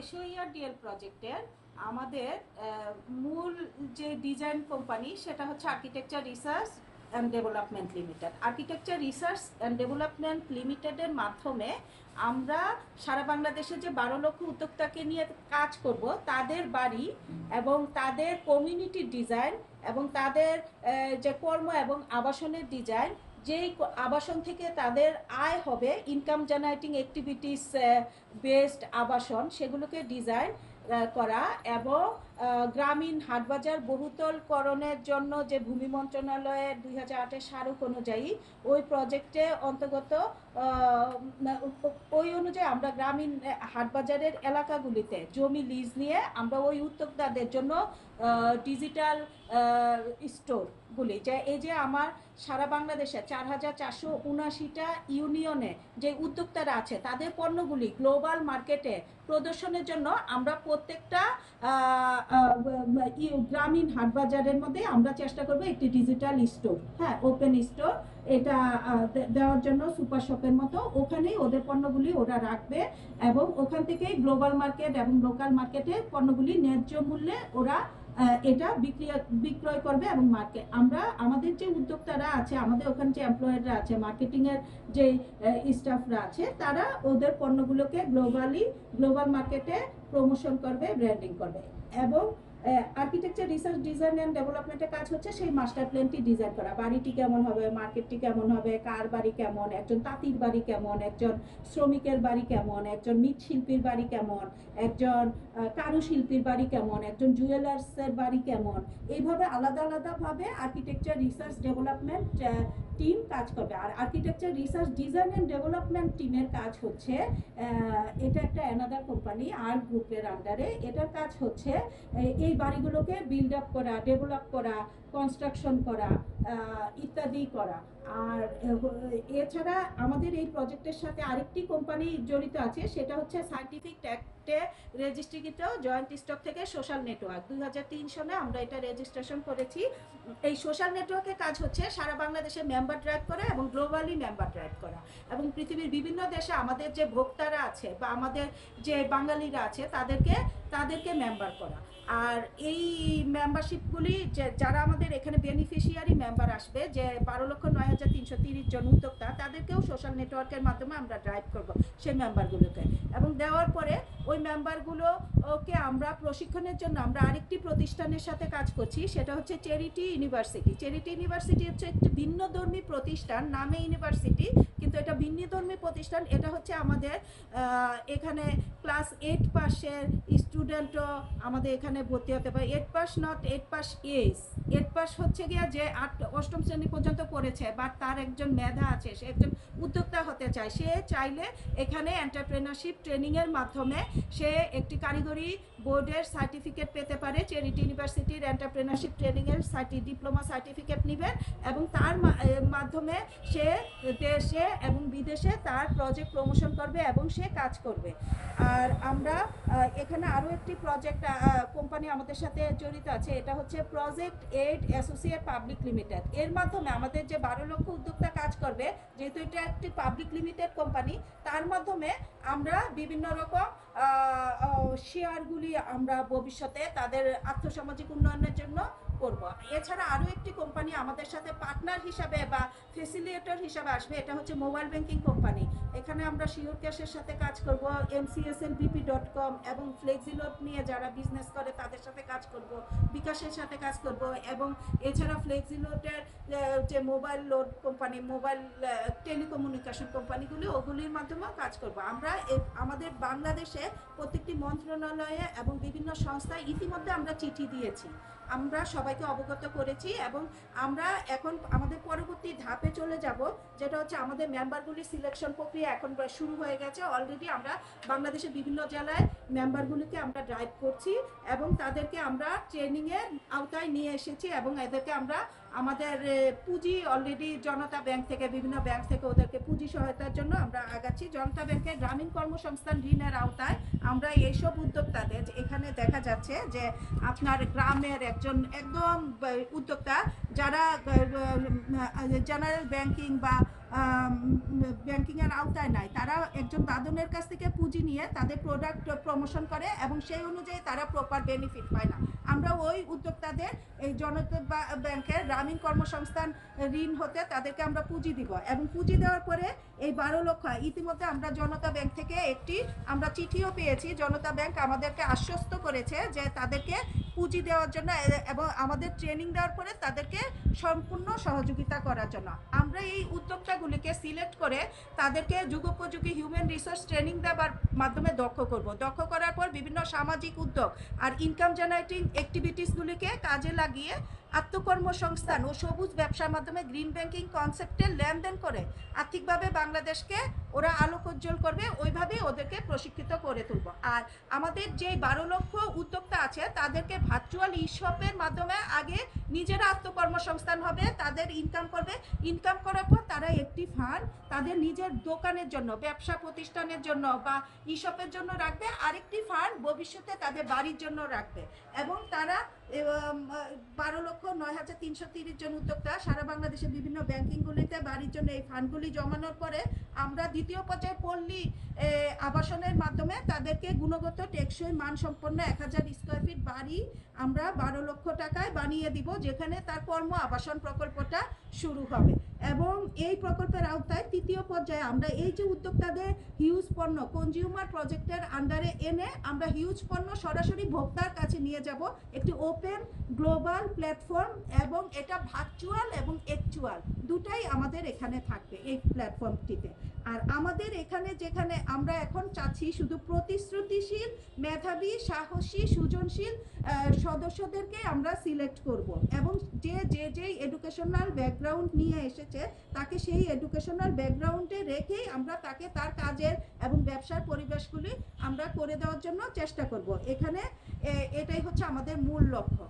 Asia DL প্রজেক্টের আমাদের মূল যে ডিজাইন কোম্পানি সেটা হচ্ছে architecture research and development limited architecture research and development লিমিটেডের মাধ্যমে আমরা সারা বাংলাদেশে যে বারো লক্ষ উদ্যোক্তাকে নিয়ে কাজ করব, তাদের বাড়ি এবং তাদের কমিউনিটি ডিজাইন এবং তাদের যে কর্ম এবং আবাসনের ডিজাইন যেই আবাসন থেকে তাদের আয় হবে ইনকাম জেনারেটিং অ্যাক্টিভিটিস বেসড আবাসন, সেগুলোকে ডিজাইন করা এবং গ্রামীণ হাটবাজার বহুতলকরণের জন্য যে ভূমি মন্ত্রণালয়ের দুই হাজার আটের স্মারক অনুযায়ী ওই প্রজেক্টে অন্তর্গত ওই অনুযায়ী আমরা গ্রামীণ হাটবাজারের এলাকাগুলিতে জমি লিজ নিয়ে আমরা ওই উদ্যোক্তাদের জন্য ডিজিটাল স্টোরগুলি, যে এই যে আমার সারা বাংলাদেশে চার হাজার চারশো উনাশিটা ইউনিয়নে যে উদ্যোক্তারা আছে, তাদের পণ্যগুলি গ্লোবাল মার্কেটে প্রদর্শনের জন্য আমরা প্রত্যেকটা গ্রামীণ হাটবাজারের মধ্যে আমরা চেষ্টা করব একটি ডিজিটাল স্টোর হ্যাঁ ওপেন স্টোর এটা দেওয়ার জন্য সুপার শপের মতো। ওখানেই ওদের পণ্যগুলি ওরা রাখবে এবং ওখান থেকেই গ্লোবাল মার্কেট এবং লোকাল মার্কেটে পণ্যগুলি ন্যায্য মূল্যে ওরা এটা বিক্রিয়া বিক্রয় করবে এবং মার্কেট আমরা আমাদের যে উদ্যোক্তারা আছে, আমাদের ওখানে যে এমপ্লয়াররা আছে মার্কেটিংয়ের যে স্টাফরা আছে, তারা ওদের পণ্যগুলোকে গ্লোবালি গ্লোবাল মার্কেটে প্রমোশন করবে ব্র্যান্ডিং করবে এবং আর্কিটেকচার রিসার্চ ডিজাইন অ্যান্ড ডেভেলপমেন্টের কাজ হচ্ছে সেই মাস্টার প্ল্যানটি ডিজাইন করা। বাড়িটি কেমন হবে মার্কেটটি কেমন হবে, কার বাড়ি কেমন, একজন তাঁতির বাড়ি কেমন, একজন শ্রমিকের বাড়ি কেমন, একজন মৃৎশিল্পীর বাড়ি কেমন, একজন কারুশিল্পীর বাড়ি কেমন, একজন জুয়েলার্সের বাড়ি কেমন, এইভাবে আলাদা আলাদাভাবে আর্কিটেকচার রিসার্চ ডেভেলপমেন্ট টিম কাজ করবে। আর architecture research design and development টিমের কাজ হচ্ছে এটা একটা অ্যানাদার কোম্পানি আর গ্রুপের আন্ডারে এটার কাজ হচ্ছে এই- এই বাড়িগুলোকে বিল্ড আপ করা ডেভেলপ করা কনস্ট্রাকশন করা ইত্যাদি করা। আর এছাড়া আমাদের এই প্রজেক্টের সাথে আরেকটি কোম্পানি জড়িত আছে, সেটা হচ্ছে সায়েন্টিফিক ট্যাক্টে রেজিস্ট্রিকৃত জয়েন্ট স্টক থেকে সোশ্যাল নেটওয়ার্ক দুই হাজার তিন সালে আমরা এটা রেজিস্ট্রেশন করেছি। এই সোশ্যাল নেটওয়ার্কের কাজ হচ্ছে সারা বাংলাদেশে মেম্বার ড্রাইভ করা এবং গ্লোবালি মেম্বার ড্রাইভ করা। এবং পৃথিবীর বিভিন্ন দেশে আমাদের যে ভোক্তারা আছে বা আমাদের যে বাঙালিরা আছে, তাদেরকে তাদেরকে মেম্বার করা। আর এই মেম্বারশিপগুলি যে, যারা আমাদের এখানে বেনিফিশিয়ারি মেম্বার আসবে, যে বারো লক্ষ নয় হাজার তিনশো তিরিশ জন উদ্যোক্তা তাদেরকেও সোশ্যাল নেটওয়ার্কের মাধ্যমে আমরা ড্রাইভ করব সেই মেম্বারগুলোকে এবং দেওয়ার পরে ওই মেম্বারগুলো ওকে আমরা প্রশিক্ষণের জন্য আমরা আরেকটি প্রতিষ্ঠানের সাথে কাজ করছি, সেটা হচ্ছে চেরিটি ইউনিভার্সিটি চেরিটি ইউনিভার্সিটি হচ্ছে একটি ভিন্নধর্মী প্রতিষ্ঠান, নামে ইউনিভার্সিটি কিন্তু এটা ভিন্নধর্মী প্রতিষ্ঠান, এটা হচ্ছে আমাদের এখানে ক্লাস এইট পাসের স্টুডেন্টও আমাদের এখানে ভর্তি হতে পারে। Eight pass not eight pass S eight pass হচ্ছে গিয়া যে আট, অষ্টম শ্রেণি পর্যন্ত পড়েছে, বা তার একজন মেধা আছে, সে একজন উদ্যোক্তা হতে চায়। সে চাইলে এখানে এন্টারপ্রেনারশিপ ট্রেনিংয়ের মাধ্যমে সে একটি কারিগরি বোর্ডের সার্টিফিকেট পেতে পারে। চেরিটি ইউনিভার্সিটির এন্টারপ্রেনারশিপ ট্রেনিংয়ের সার্টি ডিপ্লোমা সার্টিফিকেট নেবেন এবং তার মাধ্যমে সে দেশে এবং বিদেশে তার প্রজেক্ট প্রমোশন করবে এবং সে কাজ করবে। আর আমরা এখানে আরও একটি প্রজেক্ট কোম্পানি আমাদের সাথে জড়িত আছে। এটা হচ্ছে project aid associate public limited এর মাধ্যমে আমাদের যে বারো লক্ষ উদ্যোক্তা কাজ করবে, যেহেতু এটা একটি পাবলিক লিমিটেড কোম্পানি তার মাধ্যমে আমরা বিভিন্ন রকম শেয়ারগুলি আমরা ভবিষ্যতে তাদের আর্থসামাজিক উন্নয়নের জন্য করব। এছাড়া আরও একটি কোম্পানি আমাদের সাথে পার্টনার হিসাবে বা ফেসিলিয়েটর হিসাবে আসবে, এটা হচ্ছে মোবাইল ব্যাংকিং কোম্পানি। এখানে আমরা শিওর ক্যাশের সাথে কাজ করব এমসিএসএল বিপি ডট কম এবং ফ্লেক্সিলোড নিয়ে যারা বিজনেস করে তাদের সাথে কাজ করব, বিকাশের সাথে কাজ করব এবং এছাড়া ফ্লেক্সিলোডের যে mobile load company mobile telecommunication কোম্পানিগুলি ওগুলির মাধ্যমেও কাজ করব। আমরা আমাদের বাংলাদেশে প্রত্যেকটি মন্ত্রণালয়ে এবং বিভিন্ন সংস্থায় ইতিমধ্যে আমরা চিঠি দিয়েছি। আমরা সবাইকে অবগত করেছি এবং আমরা এখন আমাদের পরবর্তী ধাপে চলে যাব, যেটা হচ্ছে আমাদের মেম্বারগুলি সিলেকশন প্রক্রিয়া এখন শুরু হয়ে গেছে। অলরেডি আমরা বাংলাদেশের বিভিন্ন জেলায় মেম্বারগুলিকে আমরা ড্রাইভ করছি এবং তাদেরকে আমরা ট্রেনিংয়ের আওতায় নিয়ে এসেছি এবং এদেরকে আমরা আমাদের পুঁজি অলরেডি জনতা ব্যাংক থেকে, বিভিন্ন ব্যাংক থেকে ওদেরকে পুঁজি সহায়তার জন্য আমরা আগাচ্ছি। জনতা ব্যাংকের গ্রামীণ কর্মসংস্থান ঋণের আওতায় আমরা এইসব উদ্যোক্তাদের, এখানে দেখা যাচ্ছে যে আপনার গ্রামের একজন একদম উদ্যোক্তা যারা জেনারেল ব্যাংকিং বা ব্যাংকিংয়ের আওতায় নাই। তারা একজন দাদনের কাছ থেকে পুঁজি নিয়ে তাদের প্রোডাক্ট প্রমোশন করে এবং সেই অনুযায়ী তারা প্রপার বেনিফিট পায় না। আমরা ওই উদ্যোক্তাদের, এই জনতা ব্যাংকের গ্রামীণ কর্মসংস্থান ঋণ হতে তাদেরকে আমরা পুঁজি দিব এবং পুঁজি দেওয়ার পরে এই বারো লক্ষ, ইতিমধ্যে আমরা জনতা ব্যাংক থেকে একটি আমরা চিঠিও পেয়েছি। জনতা ব্যাংক আমাদেরকে আশ্বস্ত করেছে যে তাদেরকে পুঁজি দেওয়ার জন্য এবং আমাদের ট্রেনিং দেওয়ার পরে তাদেরকে সম্পূর্ণ সহযোগিতা করার জন্য। আমরা এই উদ্যোক্তাগুলিকে সিলেক্ট করে তাদেরকে যুগোপযোগী হিউম্যান রিসোর্স ট্রেনিং দেওয়ার মাধ্যমে দক্ষ করব। দক্ষ করার পর বিভিন্ন সামাজিক উদ্যোগ আর ইনকাম জেনারেটিং অ্যাক্টিভিটিসগুলিকে কাজে লাগিয়ে আত্মকর্মসংস্থান ও সবুজ ব্যবসার মাধ্যমে গ্রিন ব্যাংকিং কনসেপ্টে লেনদেন করে আর্থিকভাবে বাংলাদেশকে ওরা আলোক উজ্জ্বল করবে, ওইভাবেই ওদেরকে প্রশিক্ষিত করে তুলব। আর আমাদের যে বারো লক্ষ উদ্যোক্তা আছে, তাদেরকে ভার্চুয়াল ইশপের মাধ্যমে আগে নিজেরা আত্মকর্মসংস্থান হবে, তাদের ইনকাম করবে। ইনকাম করার পর তারা একটি ফান্ড তাদের নিজের দোকানের জন্য, ব্যবসা প্রতিষ্ঠানের জন্য বা ইশপের জন্য রাখবে। আরেকটি ফান্ড ভবিষ্যতে তাদের বাড়ির জন্য রাখবে। এবং তারা বারো লক্ষ নয় হাজার তিনশো তিরিশ জন উদ্যোক্তা। সারা বাংলাদেশের বিভিন্ন ব্যাংকিংগুলিতে বাড়ির জন্য এই ফান্ডগুলি জমানোর পরে আমরা দ্বিতীয় পর্যায়ে পল্লী আবাসনের মাধ্যমে তাদেরকে গুণগত টেকসই মানসম্পন্ন এক হাজার স্কোয়ার ফিট বাড়ি আমরা বারো লক্ষ টাকায় বানিয়ে দিব, যেখানে তার কর্ম আবাসন প্রকল্পটা শুরু হবে। এবং এই প্রকল্পের আওতায় তৃতীয় পর্যায়ে আমরা এই যে উদ্যোক্তাদের হিউজ পণ্য কনজিউমার প্রজেক্টের আন্ডারে এনে আমরা হিউজ পণ্য সরাসরি ভোক্তার কাছে নিয়ে যাব। একটি ওপেন গ্লোবাল প্ল্যাটফর্ম এবং এটা ভার্চুয়াল এবং অ্যাকচুয়াল দুটাই আমাদের এখানে থাকবে এই প্ল্যাটফর্মটিতে আর আমাদের এখানে যেখানে আমরা এখন চাচ্ছি শুধু প্রতিশ্রুতিশীল, মেধাবী, সাহসী, সৃজনশীল সদস্যদেরকে আমরা সিলেক্ট করব। এবং যে যে, যেই এডুকেশনাল ব্যাকগ্রাউন্ড নিয়ে এসেছে, তাকে সেই এডুকেশনাল ব্যাকগ্রাউন্ডে রেখেই আমরা তাকে তার কাজের এবং ব্যবসার পরিবেশগুলি আমরা করে দেওয়ার জন্য চেষ্টা করব। এখানে এটাই হচ্ছে আমাদের মূল লক্ষ্য।